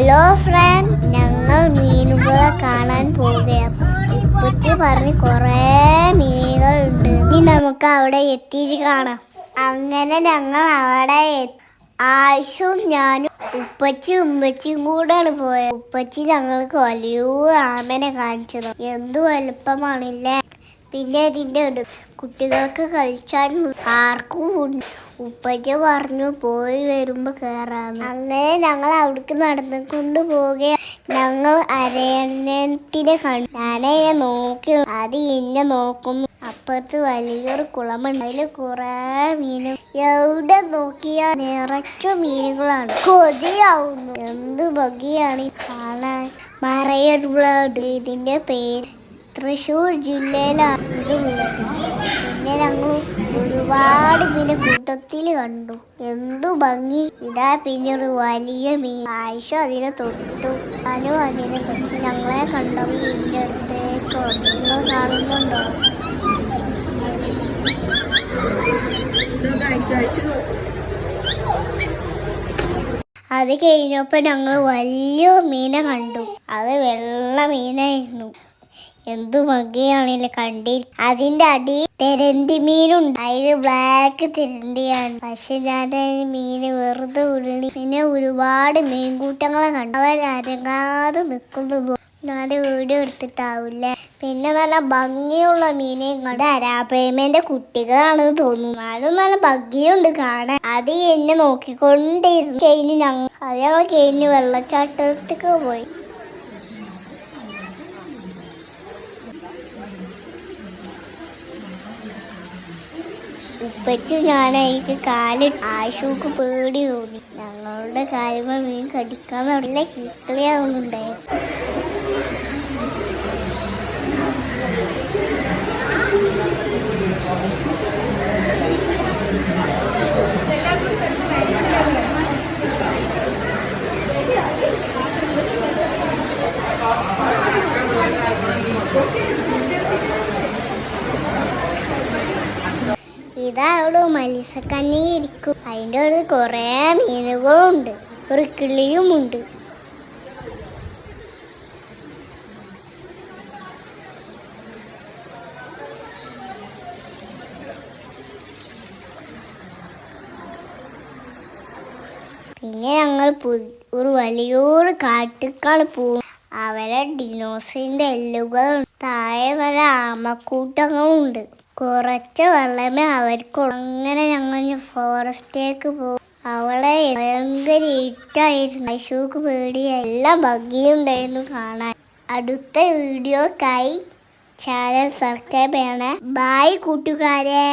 Hello friend ഞങ്ങൾ മീനുകളെ കാണാൻ പോവുകയാണ്. ഉപ്പച്ചി പറഞ്ഞ് കുറേ മീനുകളുണ്ട്. ഇനി നമുക്ക് അവിടെ എത്തിച്ച് കാണാം. അങ്ങനെ ഞങ്ങൾ അവിടെ ആയുഷും ഞാനും ഉപ്പച്ചി ഉമ്മച്ചിയും കൂടെയാണ് പോയത്. ഉപ്പച്ചി ഞങ്ങൾക്ക് വലിയ ആമനെ കാണിച്ചത്. എന്തു വലുപ്പമാണില്ലേ? പിന്നെ അതിന്റെ ഉണ്ട് കുട്ടികൾക്ക് കളിച്ചാൻ ആർക്കും ഉപ്പയ്ക്ക് പറഞ്ഞു പോയി വരുമ്പോ കേറാന്ന്. അങ്ങനെ ഞങ്ങൾ അവിടേക്ക് നടന്നുകൊണ്ട് പോവുക ഞങ്ങൾ അരയണ്ണത്തിനെ കണ്ടു. ഞാനെ നോക്കി അത് എന്നെ നോക്കുന്നു. അപ്പുറത്ത് വലിയൊരു കുളമുണ്ട്. അതിൽ കുറേ മീനും. എവിടെ നോക്കിയാൽ നിറച്ച മീനുകളാണ്. കൊതിയാവുന്നു. എന്ത് ഭംഗിയാണ് കാണാൻ? മറയൻ ഇതിന്റെ പേര് തൃശ്ശൂർ ജില്ലയിലാണ് ഇതുള്ളത് പിന്നെ ഞങ്ങൾ ഒരുപാട് പിന്നെ കൂട്ടത്തിൽ കണ്ടു. എന്തു ഭംഗി. ഇതാ പിന്നെ ഒരു വലിയ മീൻ ആയിഷ അതിനെ തൊട്ടു. അനു അതിനെ തൊട്ടു. ഞങ്ങളെ കണ്ടത് ഇതിന്റെ അടുത്തേക്ക് നിങ്ങൾ കാണുന്നുണ്ടോ? അത് കഴിഞ്ഞപ്പോ ഞങ്ങൾ വലിയ മീനെ കണ്ടു. അത് വെള്ള മീനായിരുന്നു. എന്തു ഭംഗിയാണല്ലേ കണ്ടി അതിന്റെ അടി തെരണ്ടി മീനുണ്ട്. അതിന് ബ്ലാക്ക് തെരന്തിയാണ്. പക്ഷെ ഞാൻ അതിന് മീന് വെറുതെ ഉരുളി. പിന്നെ ഒരുപാട് മീൻകൂട്ടങ്ങളെ കണ്ടു. അവർ അരങ്ങാതെ നിൽക്കുന്നു ഞാൻ വീഡിയോ എടുത്തിട്ടാവില്ല? പിന്നെ നല്ല ഭംഗിയുള്ള മീനെ കണ്ട്. അരാപ്രേമേന്റെ കുട്ടികളാണെന്ന് തോന്നുന്നു. അത് നല്ല ഭംഗിയുണ്ട് കാണാൻ. അത് എന്നെ നോക്കിക്കൊണ്ടിരുന്നു. കഴിഞ്ഞ് ഞങ്ങൾ അത് ഞങ്ങൾ കഴിഞ്ഞ് വെള്ളച്ചാട്ടത്തേക്ക് പോയി. ഉപ്പച്ചു ഞാനായിട്ട് കാലിൽ ആശുക്ക് പേടി തോന്നി. ഞങ്ങളുടെ കാര്യങ്ങൾ മീൻ കടിക്കാൻ നല്ല കിക്കളിയാവുന്നുണ്ടായിരുന്നു ഇതാ അവിടെ മത്സ്യക്കന്നി ഇരിക്കും അതിന്റെ അവിടെ കുറേ മീനുകളുണ്ട്. ഒരു കിളിയുമുണ്ട് പിന്നെ ഞങ്ങൾ ഒരു വലിയൊരു കാട്ടിക്കാണ് പോകും അവരെ ഡിനോസറിന്റെ എല്ലുകൾ താഴെ നല്ല ആമക്കൂട്ടങ്ങളുണ്ട്. കുറച്ച് വെള്ളമേ അവർക്ക് അങ്ങനെ ഞങ്ങൾ ഫോറസ്റ്റിലേക്ക് പോകും. അവളെ ഭയങ്കര ഇട്ടായിരുന്നു പശുക്ക് പേടി എല്ലാം ഭംഗിയുണ്ടായിരുന്നു കാണാൻ. അടുത്ത വീഡിയോക്കായി ചാനൽ സബ്സ്ക്രൈബ് ചെയ്യണേ. ബായ് കൂട്ടുകാരെ.